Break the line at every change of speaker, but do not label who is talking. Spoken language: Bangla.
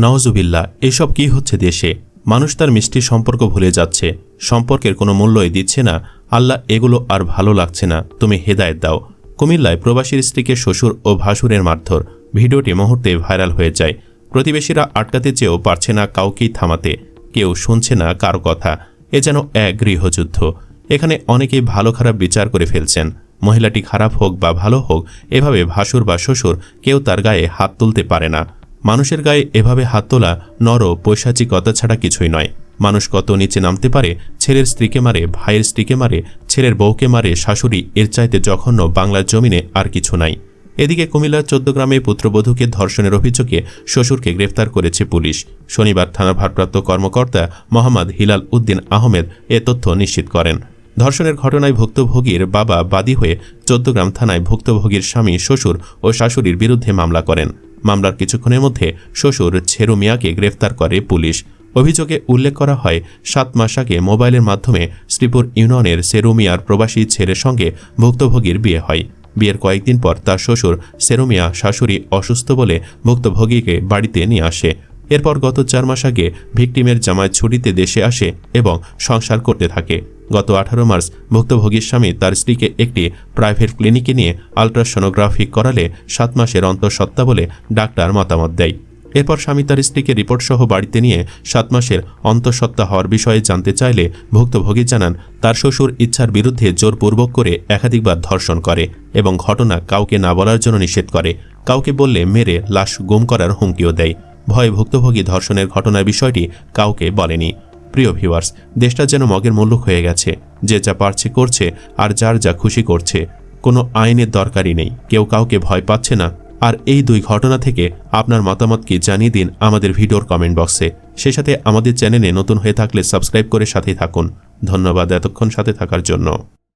নওয়াজুবিল্লা এসব কি হচ্ছে দেশে? মানুষ তার মিষ্টি সম্পর্ক ভুলে যাচ্ছে। সম্পর্কের কোনো মূল্যই দিচ্ছে না। আল্লাহ এগুলো আর ভালো লাগছে না। তুমি হেদায়েত দাও। কুমিল্লায় প্রবাসীর স্ত্রীকে শ্বশুর ও ভাসুরের মারধর। ভিডিওটি মুহূর্তে ভাইরাল হয়ে যায়। প্রতিবেশীরা আটকাতে চেয়েও পারছে না কাউকেই থামাতে। কেউ শুনছে না কারও কথা। এ যেন এক গৃহযুদ্ধ। এখানে অনেকেই ভালো খারাপ বিচার করে ফেলছেন। মহিলাটি খারাপ হোক বা ভালো হোক, এভাবে ভাসুর বা শ্বশুর কেউ তার গায়ে হাত তুলতে পারে না। মানুষের গায়ে এভাবে হাত তোলা নর পৈশাচিকতা ছাড়া কিছুই নয়। মানুষ কত নিচে নামতে পারে, ছেলের স্ত্রীকে মারে, ভাইয়ের স্ত্রীকে মারে, ছেলের বউকে মারে, শাশুড়ি এর চাইতে জঘন্য বাংলার জমিনে আর কিছু নাই। এদিকে কুমিল্লার চোদ্দগ্রামে পুত্রবধূকে ধর্ষণের অভিযোগে শ্বশুরকে গ্রেফতার করেছে পুলিশ। শনিবার থানার ভারপ্রাপ্ত কর্মকর্তা মোহাম্মদ হিলাল উদ্দিন আহমেদ এ তথ্য নিশ্চিত করেন। ধর্ষণের ঘটনায় ভুক্তভোগীর বাবা বাদী হয়ে চোদ্দগ্রাম থানায় ভুক্তভোগীর স্বামী, শ্বশুর ও শাশুড়ির বিরুদ্ধে মামলা করেন। মামলার কিছুক্ষণের মধ্যে শ্বশুর ছেরু মিয়াকে গ্রেফতার করে পুলিশ। অভিযোগে উল্লেখ করা হয়, সাত মাস আগে মোবাইলের মাধ্যমে শ্রীপুর ইউনিয়নের সেরুমিয়ার প্রবাসী ছেলের সঙ্গে ভুক্তভোগীর বিয়ে হয়। বিয়ের কয়েকদিন পর তার শ্বশুর সেরুমিয়া শাশুড়ি অসুস্থ বলে ভুক্তভোগীকে বাড়িতে নিয়ে আসে। এরপর গত চার মাস আগে ভিকটিমের জামায় ছুটিতে দেশে আসে এবং সংসার করতে থাকে। গত আঠারো মার্চ ভুক্তভোগীর স্বামী তার স্ত্রীকে একটি প্রাইভেট ক্লিনিকে নিয়ে আলট্রাসোনোগ্রাফি করালে সাত মাসের অন্তঃসত্ত্বা বলে ডাক্তার মতামত দেয়। এরপর স্বামী তার স্ত্রীকে রিপোর্টসহ বাড়িতে নিয়ে সাত মাসের অন্তঃসত্ত্বা হওয়ার বিষয়ে জানতে চাইলে ভুক্তভোগী জানান, তার শ্বশুর ইচ্ছার বিরুদ্ধে জোরপূর্বক করে একাধিকবার ধর্ষণ করে এবং ঘটনা কাউকে না বলার জন্য নিষেধ করে। কাউকে বললে মেরে লাশ গুম করার হুমকিও দেয়। ভয়ে ভুক্তভোগী ধর্ষণের ঘটনার বিষয়টি কাউকে বলেনি। প্রিয় ভিউয়ার্স দেশটা যেন মগের মুল্লুক হয়ে গেছে। যে যা পারছে করছে আর যার যা খুশি করছে, কোনো আইনের দরকারই নেই। কেউ কাউকে ভয় পাচ্ছে না। আর এই দুই ঘটনা থেকে আপনার মতামত কি জানিয়ে দিন আমাদের ভিডিওর কমেন্ট বক্সে সে সাথে আমাদের চ্যানেলে নতুন হয়ে থাকলে সাবস্ক্রাইব করে সাথেই থাকুন। ধন্যবাদ এতক্ষণ সাথে থাকার জন্য।